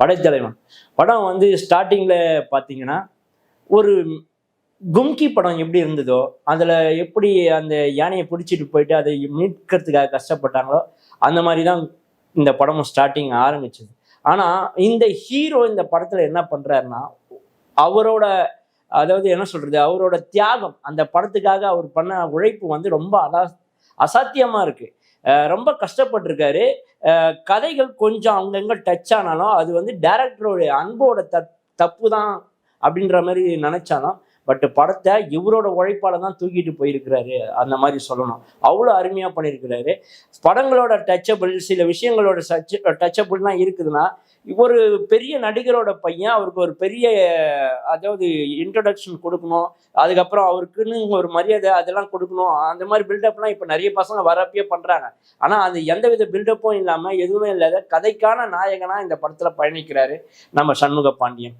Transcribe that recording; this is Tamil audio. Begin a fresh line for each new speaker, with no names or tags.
படைத்தலைவன். படம் வந்து ஸ்டார்டிங்கில் பார்த்தீங்கன்னா ஒரு கும்கி படம் எப்படி இருந்ததோ அதில் எப்படி அந்த யானையை பிடிச்சிட்டு போயிட்டு அதை மீட்கிறதுக்காக கஷ்டப்பட்டாங்களோ அந்த மாதிரி தான் இந்த படமும் ஸ்டார்டிங் ஆரம்பிச்சது. ஆனால் இந்த ஹீரோ இந்த படத்தில் என்ன பண்ணுறாருன்னா அவரோட அதாவது என்ன சொல்கிறது அவரோட தியாகம் அந்த படத்துக்காக அவர் பண்ண உழைப்பு வந்து ரொம்ப அதா அசாத்தியமாக இருக்குது ரொம்ப கஷ்டப்பட்டிருக்காரு. கதைகள் கொஞ்சம் அங்கங்கே டச் ஆனாலும் அது வந்து டேரக்டரோட அன்போட தப் தப்பு தான் அப்படின்ற மாதிரி நினைச்சாலும் பட் படத்தை இவரோட உழைப்பால தான் தூக்கிட்டு போயிருக்கிறாரு அந்த மாதிரி சொல்லணும். அவ்வளோ அருமையாக பண்ணியிருக்கிறாரு. படங்களோட டச்சபிள் சில விஷயங்களோட டச் டச்சபிள்லாம் இருக்குதுன்னா ஒரு பெரிய நடிகரோட பையன் அவருக்கு ஒரு பெரிய அதாவது இன்ட்ரடக்ஷன் கொடுக்கணும் அதுக்கப்புறம் அவருக்குன்னு ஒரு மரியாதை அதெல்லாம் கொடுக்கணும் அந்த மாதிரி பில்டப்லாம் இப்போ நிறைய பசங்க வரப்பே பண்ணுறாங்க ஆனால் அது எந்த வித பில்டப்பும் இல்லாமல் எதுவுமே இல்லாத கதைக்கான நாயகனாக இந்த படத்தில் பயணிக்கிறாரு நம்ம சண்முக பாண்டியன்.